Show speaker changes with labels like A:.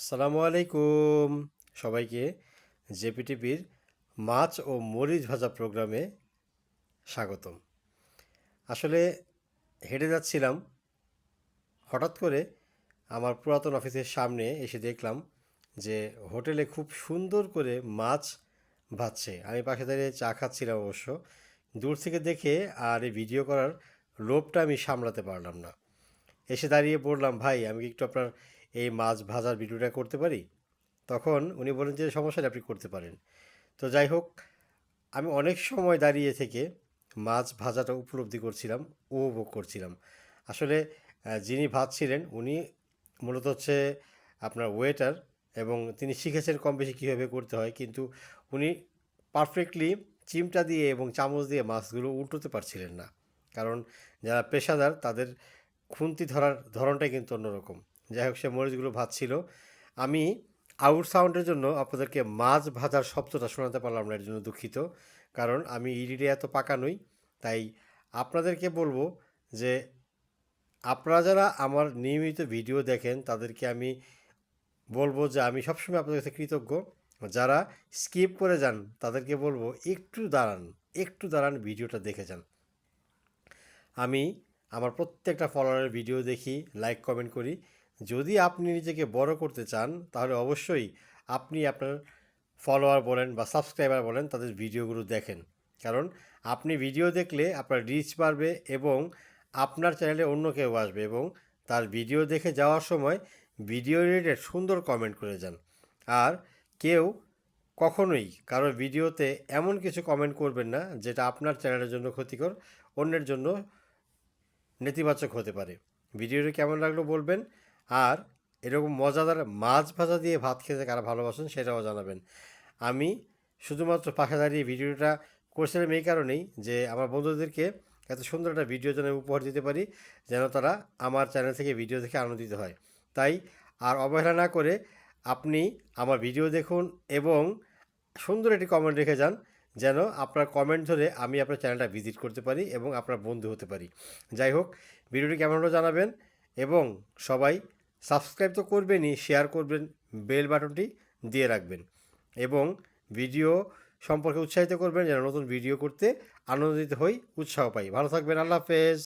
A: আসসালামু আলাইকুম সবাইকে জেপিটিভির মাছ ও মরিচ ভাজা প্রোগ্রামে স্বাগতম। আসলে হেঁটে যাচ্ছিলাম, হঠাৎ করে আমার পুরাতন অফিসের সামনে এসে দেখলাম যে হোটেলে খুব সুন্দর করে মাছ ভাজছে। আমি পাশে দাঁড়িয়ে চা খাচ্ছিলাম অবশ্য, দূর থেকে দেখে আর এই ভিডিও করার লোভটা আমি সামলাতে পারলাম না। এসে দাঁড়িয়ে বললাম, ভাই, আমি একটু আপনার এই মাছ ভাজার ভিডিওটা করতে পারি? তখন উনি বলেন যে, সমস্যা আপনি করতে পারেন। তো যাই হোক, আমি অনেক সময় দাঁড়িয়ে থেকে মাছ ভাজাটা উপলব্ধি করছিলাম, উপভোগ করছিলাম। আসলে যিনি ভাজছিলেন, উনি মূলত হচ্ছে আপনার ওয়েটার এবং তিনি শিখেছেন কম বেশি কীভাবে করতে হয়, কিন্তু উনি পারফেক্টলি চিমটা দিয়ে এবং চামচ দিয়ে মাছগুলো উল্টোতে পারছিলেন না। কারণ যারা পেশাদার, তাদের খুন্তি ধরার ধরনটাই কিন্তু অন্যরকম। যাই হোক, সে মরিচগুলো ভাজছিল। আমি আউট সাউন্ডের জন্য আপনাদেরকে মাছ ভাজার শব্দটা শোনাতে পারলাম না, এর জন্য দুঃখিত। কারণ আমি ইডিটে এত পাকা নই, তাই আপনাদেরকে বলব যে আপনারা যারা আমার নিয়মিত ভিডিও দেখেন, তাদেরকে আমি বলব যে আমি সবসময় আপনাদের কাছে কৃতজ্ঞ। যারা স্কিপ করে যান, তাদেরকে বলব একটু দাঁড়ান একটু দাঁড়ান ভিডিওটা দেখে যান। আমি আমার প্রত্যেকটা ফলোয়ারের ভিডিও দেখি, লাইক, কমেন্ট করি। যদি আপনি নিজেকে বড় করতে চান, তাহলে অবশ্যই আপনি আপনার ফলোয়ার বলেন বা সাবস্ক্রাইবার বলেন, তাদের ভিডিওগুলো দেখেন। কারণ আপনি ভিডিও দেখলে আপনার রিচ বাড়বে এবং আপনার চ্যানেলে অন্য কেউ আসবে এবং তার ভিডিও দেখে যাওয়ার সময় ভিডিও রিলেটেড সুন্দর কমেন্ট করে যান। আর কেউ কখনোই কারোর ভিডিওতে এমন কিছু কমেন্ট করবেন না, যেটা আপনার চ্যানেলের জন্য ক্ষতিকর, অন্যের জন্য নেতিবাচক হতে পারে। ভিডিওটি কেমন লাগল বলবেন? আর এরকম মজাদার মাছ ভাজা দিয়ে ভাত খেতে কারা ভালোবাসেন সেটাও জানাবেন। আমি শুধুমাত্র পাশে দাঁড়িয়ে ভিডিওটা করছিলাম এই কারণেই যে আমার বন্ধুদেরকে এত সুন্দর একটা ভিডিও যেন উপহার দিতে পারি, যেন তারা আমার চ্যানেল থেকে ভিডিও দেখে আনন্দিত হয়। তাই আর অবহেলা না করে আপনি আমার ভিডিও দেখুন এবং সুন্দর একটি কমেন্ট রেখে যান, যেন আপনার কমেন্ট ধরে আমি আপনার চ্যানেলটা ভিজিট করতে পারি এবং আপনার বন্ধু হতে পারি। যাই হোক, ভিডিওটি কেমন হলো জানাবেন এবং সবাই সাবস্ক্রাইব তো করবেনই শেয়ার করবেন বেল বাটনটি দিয়ে রাখবেন এবং ভিডিও সম্পর্কে উৎসাহিত করবেন যেন নতুন ভিডিও করতে আনন্দিত হই, উৎসাহ পাই। ভালো থাকবেন, আল্লাহ হাফেজ।